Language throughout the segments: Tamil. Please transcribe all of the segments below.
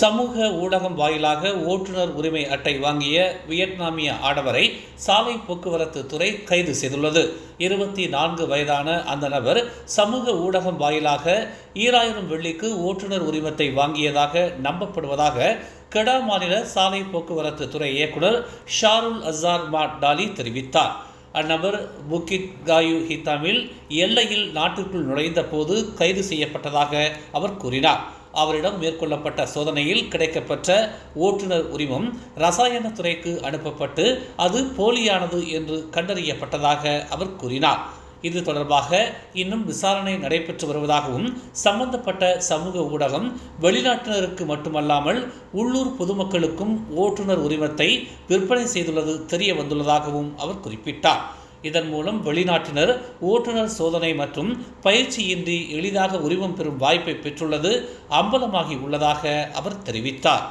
சமூக ஊடகம் வாயிலாக ஓட்டுநர் உரிமை அட்டை வாங்கிய வியட்நாமிய ஆடவரை சாலை போக்குவரத்து துறை கைது செய்துள்ளது. இருபத்தி நான்கு வயதான அந்த நபர் சமூக ஊடகம் வாயிலாக ஈராயிரம் வெள்ளிக்கு ஓட்டுநர் உரிமத்தை வாங்கியதாக நம்பப்படுவதாக கெடா மாநில சாலை போக்குவரத்து துறை இயக்குனர் ஷாருல் அசார் மாட் டாலி தெரிவித்தார். அந்நபர் புக்கிட் காயு ஹித்தாமில் எல்லையில் நாட்டிற்குள் நுழைந்த போது கைது செய்யப்பட்டதாக அவர் கூறினார். அவரிடம் மேற்கொள்ளப்பட்ட சோதனையில் கிடைக்கப்பெற்ற ஓட்டுநர் உரிமம் ரசாயன துறைக்கு அனுப்பப்பட்டு அது போலியானது என்று கண்டறியப்பட்டதாக அவர் கூறினார். இது தொடர்பாக இன்னும் விசாரணை நடைபெற்று வருவதாகவும் சம்பந்தப்பட்ட சமூக ஊடகம் வெளிநாட்டினருக்கு மட்டுமல்லாமல் உள்ளூர் பொதுமக்களுக்கும் ஓட்டுநர் உரிமத்தை விற்பனை செய்துள்ளது தெரிய வந்துள்ளதாகவும் அவர் குறிப்பிட்டார். இதன் மூலம் வெளிநாட்டினர் ஓட்டுநர் சோதனை மற்றும் பயிற்சியின்றி எளிதாக உரிமம் பெறும் வாய்ப்பை பெற்றுள்ளது அம்பலமாகி உள்ளதாக அவர் தெரிவித்தார்.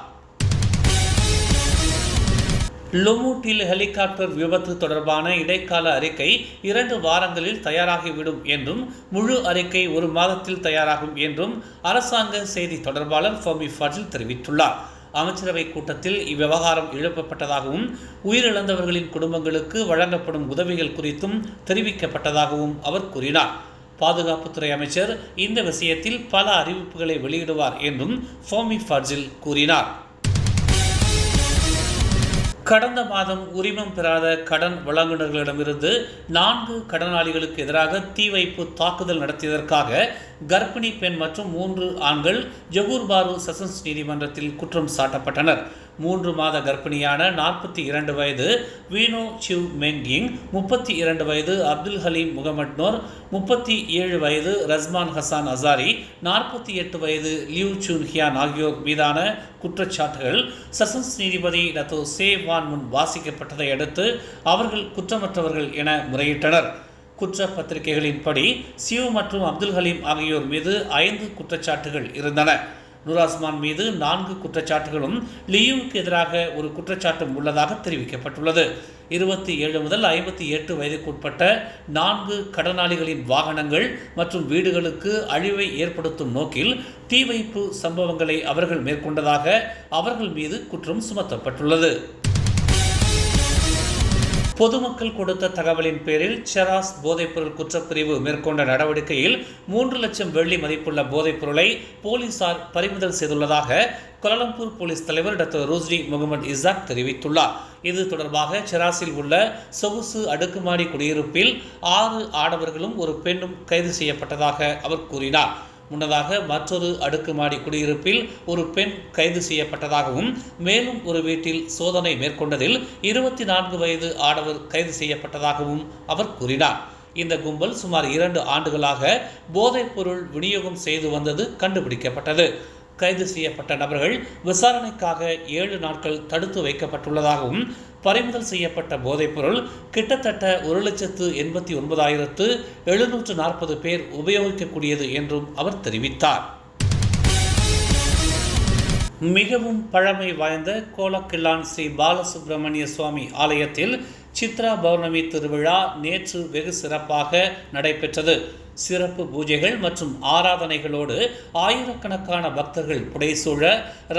லொமூட்டில் ஹெலிகாப்டர் விபத்து தொடர்பான இடைக்கால அறிக்கை இரண்டு வாரங்களில் தயாராகிவிடும் என்றும் முழு அறிக்கை ஒரு மாதத்தில் தயாராகும் என்றும் அரசாங்க செய்தி தொடர்பாளர் ஃபோமி ஃபஜில் தெரிவித்துள்ளார். அமைச்சரவை கூட்டத்தில் இவ்விவகாரம் எழுப்பப்பட்டதாகவும் உயிரிழந்தவர்களின் குடும்பங்களுக்கு வழங்கப்படும் உதவிகள் குறித்தும் தெரிவிக்கப்பட்டதாகவும் அவர் கூறினார். பாதுகாப்புத்துறை அமைச்சர் இந்த விஷயத்தில் பல அறிவிப்புகளை வெளியிடுவார் என்றும் ஃபோமி ஃபர்ஜில் கூறினார். கடந்த மாதம் உரிமம் பெறாத கடன் வழங்குநர்களிடமிருந்து நான்கு கடனாளிகளுக்கு எதிராக தீ வைப்பு தாக்குதல் நடத்தியதற்காக கர்ப்பிணி பெண் மற்றும் மூன்று ஆண்கள் ஜகூர் பாரு செஷன்ஸ் நீதிமன்றத்தில் குற்றம் சாட்டப்பட்டனர். மூன்று மாத கர்ப்பிணியான நாற்பத்தி இரண்டு வயது வீனோ சிவ் மெங்கிங் முப்பத்தி இரண்டு வயது அப்துல் ஹலீம் முகமட்னோர் முப்பத்தி ஏழு வயது ரஸ்மான் ஹசான் அசாரி நாற்பத்தி எட்டு வயது லியூ சூன் ஹியான் ஆகியோர் மீதான குற்றச்சாட்டுகள் செஷன்ஸ் நீதிபதி டத்தோ சே வான் முன் வாசிக்கப்பட்டதை அடுத்து அவர்கள் குற்றமற்றவர்கள் என முறையிட்டனர். குற்ற பத்திரிகைகளின்படி சிவ் மற்றும் அப்துல் ஹலீம் ஆகியோர் மீது ஐந்து குற்றச்சாட்டுகள் இருந்தன. நூராஸ்மான் மீது நான்கு குற்றச்சாட்டுகளும் லியூவுக்கு எதிராக ஒரு குற்றச்சாட்டும் உள்ளதாக தெரிவிக்கப்பட்டுள்ளது. இருபத்தி ஏழு முதல் ஐம்பத்தி எட்டு வயதுக்குட்பட்ட நான்கு கடனாளிகளின் வாகனங்கள் மற்றும் வீடுகளுக்கு அழிவை ஏற்படுத்தும் நோக்கில் தீ வைப்பு சம்பவங்களை அவர்கள் மேற்கொண்டதாக அவர்கள் மீது குற்றம் சுமத்தப்பட்டுள்ளது. பொதுமக்கள் கொடுத்த தகவலின் பேரில் செராஸ் போதைப்பொருள் குற்றப்பிரிவு மேற்கொண்ட நடவடிக்கையில் மூன்று லட்சம் வெள்ளி மதிப்புள்ள போதைப்பொருளை போலீசார் பறிமுதல் செய்துள்ளதாக கோலாலம்பூர் போலீஸ் தலைவர் டாக்டர் ரோஸ்டி முகமது இசாக் தெரிவித்துள்ளார். இது தொடர்பாக செராஸில் உள்ள சொகுசு அடுக்குமாடி குடியிருப்பில் ஆறு ஆடவர்களும் ஒரு பெண்ணும் கைது செய்யப்பட்டதாக அவர் கூறினார். முன்னதாக மற்றொரு அடுக்குமாடி குடியிருப்பில் ஒரு பெண் கைது செய்யப்பட்டதாகவும் மேலும் ஒரு வீட்டில் சோதனை மேற்கொண்டதில் இருபத்தி நான்கு வயது ஆடவர் கைது செய்யப்பட்டதாகவும் அவர் கூறினார். இந்த கும்பல் சுமார் இரண்டு ஆண்டுகளாக போதைப்பொருள் விநியோகம் செய்து வந்தது கண்டுபிடிக்கப்பட்டது. கைது செய்யப்பட்ட நபர்கள் விசாரணைக்காக ஏழு நாட்கள் தடுத்து வைக்கப்பட்டுள்ளதாகவும் பறிமுதல் செய்யப்பட்ட போதைப்பொருள் கிட்டத்தட்ட ஒரு லட்சத்து எண்பத்தி ஒன்பதாயிரத்து எழுநூற்று நாற்பது பேர் உபயோகிக்கக்கூடியது என்றும் அவர் தெரிவித்தார். மிகவும் பழமை வாய்ந்த கோலக்கில்லான் ஸ்ரீ பாலசுப்பிரமணிய சுவாமி ஆலயத்தில் சித்ரா பௌர்ணமி திருவிழா நேற்று வெகு சிறப்பாக நடைபெற்றது. சிறப்பு பூஜைகள் மற்றும் ஆராதனைகளோடு ஆயிரக்கணக்கான பக்தர்கள் புடைசூழ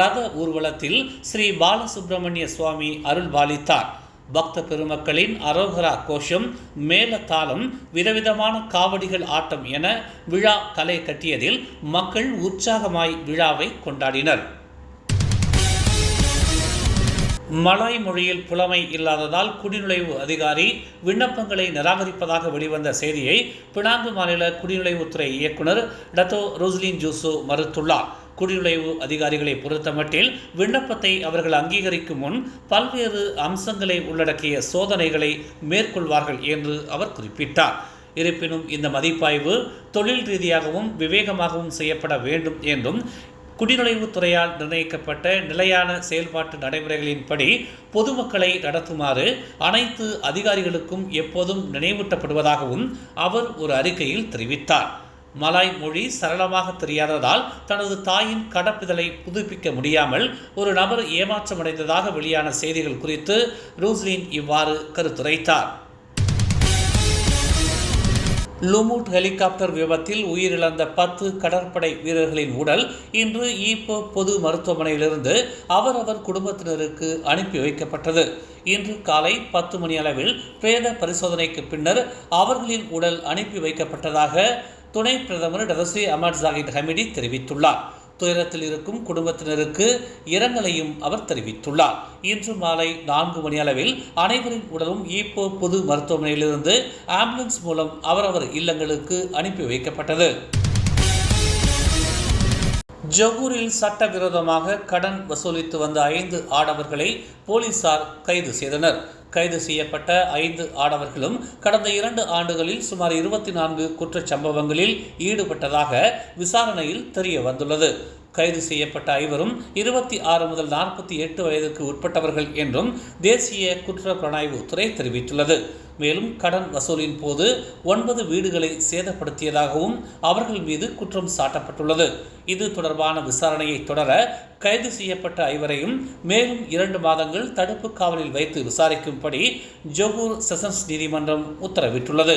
ரத ஊர்வலத்தில் ஸ்ரீ பாலசுப்பிரமணிய சுவாமி அருள் பாலித்தார் பக்த பெருமக்களின் அரோகரா கோஷம் மேலத்தாளம் விதவிதமான காவடிகள் ஆட்டம் என விழா கலை கட்டியதில் மக்கள் உற்சாகமாய் விழாவை கொண்டாடினர். மலாய் மொழியில் புலமை இல்லாததால் குடிநுழைவு அதிகாரி விண்ணப்பங்களை நிராகரிப்பதாக வெளிவந்த செய்தியை பினாங்கு மாநில குடிநுழைவுத்துறை இயக்குனர் டத்தோ ரோஸ்லின் ஜூசோ மறுத்துள்ளார். குடிநுழைவு அதிகாரிகளை பொறுத்தமட்டில் விண்ணப்பத்தை அவர்கள் அங்கீகரிக்கும் முன் பல்வேறு அம்சங்களை உள்ளடக்கிய சோதனைகளை மேற்கொள்வார்கள் என்று அவர் குறிப்பிட்டார். இருப்பினும் இந்த மதிப்பாய்வு தொழில் ரீதியாகவும் விவேகமாகவும் செய்யப்பட வேண்டும் என்றும் குடிநுழைவுத்துறையால் நிர்ணயிக்கப்பட்ட நிலையான செயல்பாட்டு நடைமுறைகளின்படி பொதுமக்களை நடத்துமாறு அனைத்து அதிகாரிகளுக்கும் எப்போதும் நினைவூட்டப்படுவதாகவும் அவர் ஒரு அறிக்கையில் தெரிவித்தார். மலாய் மொழி சரளமாக தெரியாததால் தனது தாயின் கடப்பிதழை புதுப்பிக்க முடியாமல் ஒரு நபர் ஏமாற்றமடைந்ததாக வெளியான செய்திகள் குறித்து ரூஸ்லின் இவ்வாறு கருத்துரைத்தார். லுமுட் ஹெலிகாப்டர் விபத்தில் உயிரிழந்த பத்து கடற்படை வீரர்களின் உடல் இன்று ஈப்போ பொது மருத்துவமனையிலிருந்து அவரவர் குடும்பத்தினருக்கு அனுப்பி வைக்கப்பட்டது. இன்று காலை பத்து மணி அளவில் பிரேத பரிசோதனைக்கு பின்னர் அவர்களின் உடல் அனுப்பி வைக்கப்பட்டதாக துணை பிரதமர் டதசி அமர் ஜாகித் ஹமிடி தெரிவித்துள்ளார். துயரத்தில் இருக்கும் குடும்பத்தினருக்கு இரங்கலையும் அவர் தெரிவித்துள்ளார். இன்று மாலை நான்கு மணி அளவில் அனைவரின் உடலும் ஈப்போ பொது மருத்துவமனையிலிருந்து ஆம்புலன்ஸ் மூலம் அவரவர் இல்லங்களுக்கு அனுப்பி வைக்கப்பட்டது. ஜொகூரில் சட்டவிரோதமாக கடன் வசூலித்து வந்த ஐந்து ஆடவர்களை போலீசார் கைது செய்தனர். கைது செய்யப்பட்ட ஐந்து ஆடவர்களும் கடந்த இரண்டு ஆண்டுகளில் சுமார் இருபத்தி நான்கு குற்றச்சம்பவங்களில் ஈடுபட்டதாக விசாரணையில் தெரிய வந்துள்ளது. கைது செய்யப்பட்ட ஐவரும் இருபத்தி ஆறு முதல் நாற்பத்தி எட்டு வயதுக்கு உட்பட்டவர்கள் என்றும் தேசிய குற்ற புலனாய்வு துறை தெரிவித்துள்ளது. மேலும் கடன் வசூலின் போது ஒன்பது வீடுகளை சேதப்படுத்தியதாகவும் அவர்கள் மீது குற்றம் சாட்டப்பட்டுள்ளது. இது தொடர்பான விசாரணையை தொடர கைது செய்யப்பட்ட ஐவரையும் மேலும் இரண்டு மாதங்கள் தடுப்பு காவலில் வைத்து விசாரிக்கும்படி ஜொகூர் செஷன்ஸ் நீதிமன்றம் உத்தரவிட்டுள்ளது.